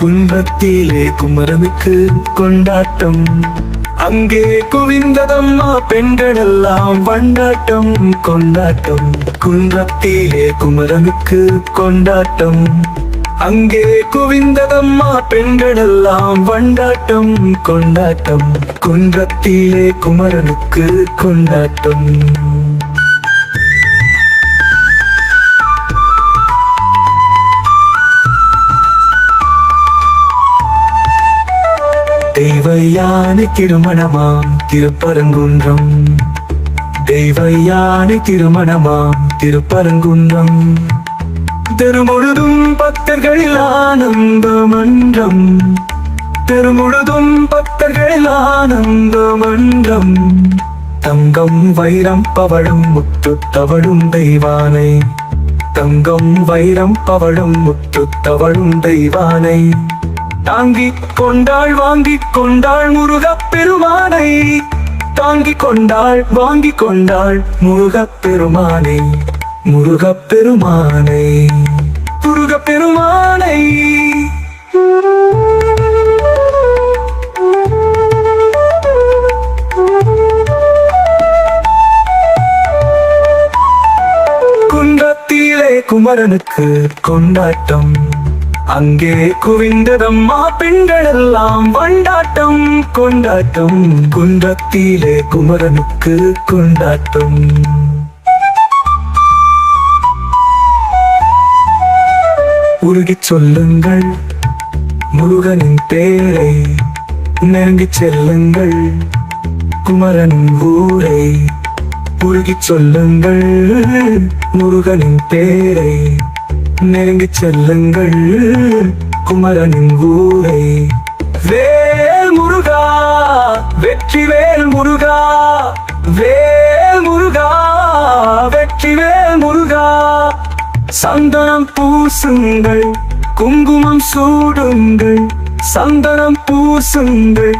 குன்றத்திலே குமரனுக்கு கொண்டாட்டம். அங்கே குவிந்ததம்மா பெண்களெல்லாம் வண்டாட்டம் கொண்டாட்டம். குன்றத்திலே குமரனுக்கு கொண்டாட்டம். அங்கே குவிந்ததம்மா பெண்களெல்லாம் வண்டாட்டம் கொண்டாட்டம். குன்றத்திலே குமரனுக்கு கொண்டாட்டம். தெய்வையான திருமணமாம் திருப்பரங்குன்றம். தெய்வையான திருமணமாம் திருப்பரங்குன்றம். தெருமுழுதும் பக்தர்களில் ஆனந்த மன்றம் தெருமுழுதும் பக்தர்களில் ஆனந்த மன்றம் தங்கம் வைரம் பவழும் முத்து தவழும் தெய்வானை. தங்கம் வைரம் பவழும் முத்து தவழும் தெய்வானை. தாங்கி கொண்டாள் வாங்கி கொண்டாள் முருகப் பெருமானை. தாங்கி கொண்டாள் வாங்கி கொண்டாள் முருகப் பெருமானை. முருகப் பெருமானை. முருகப் பெருமானை. குன்றத்திலே குமரனுக்கு கொண்டாட்டம். அங்கே குவிந்ததம்மா பெண்களெல்லாம் வண்டாட்டம் கொண்டாட்டம். குன்றத்திலே குமரனுக்கு கொண்டாட்டம். உருகிச் சொல்லுங்கள் முருகனின் பேரை நெருங்கிச் செல்லுங்கள் குமரன் ஊரை. உருகிச் சொல்லுங்கள் முருகனின் பேரை நெருங்கி செல்லுங்கள் குமரனின் ஊரை. வேல் முருகா வெற்றி வேல் முருகா. வேல் முருகா வெற்றி வேல் முருகா. சந்தனம் பூசுங்கள் குங்குமம் சூடுங்கள். சந்தனம் பூசுங்கள்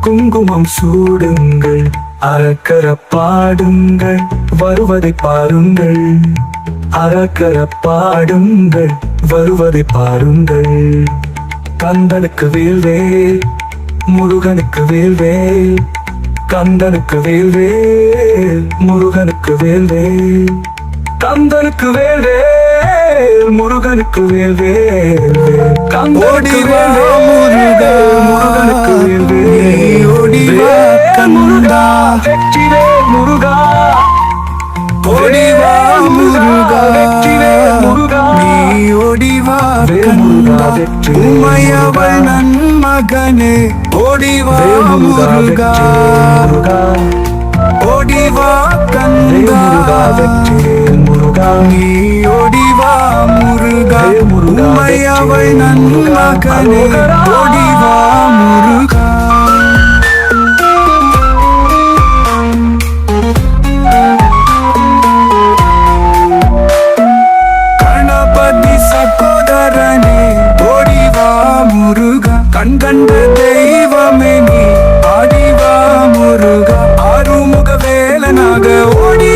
குங்குமம் சூடுங்கள். அறக்கர பாடுங்கள் வருவதை பாருங்கள். அறக்கர பாடுங்கள் வருவதை பாருங்கள். கந்தனுக்கு வேல்வேல் முருகனுக்கு வேல்வேல் கந்தனுக்கு வேல்வேல் முருகனுக்கு வேல்வேல் கந்தனுக்கு வேல்வேல் முருகனுக்கு வேல்வேல் கந்தனுக்கு வேல்வேல். முருகனுக்கு வேல்வேல் ஓடி வா கந்தா. வெற்றி. உமையவள். நன்மகனே ஓடி வா வேல் முருகா முருகா வெற்றிவேல் முருகா ஓடி வா வேல் முருகா கந்தா முருகா. நீ ஓடி வா முருகா உமையவள் நன்மகனே முருகா. வேலனாக ஓடி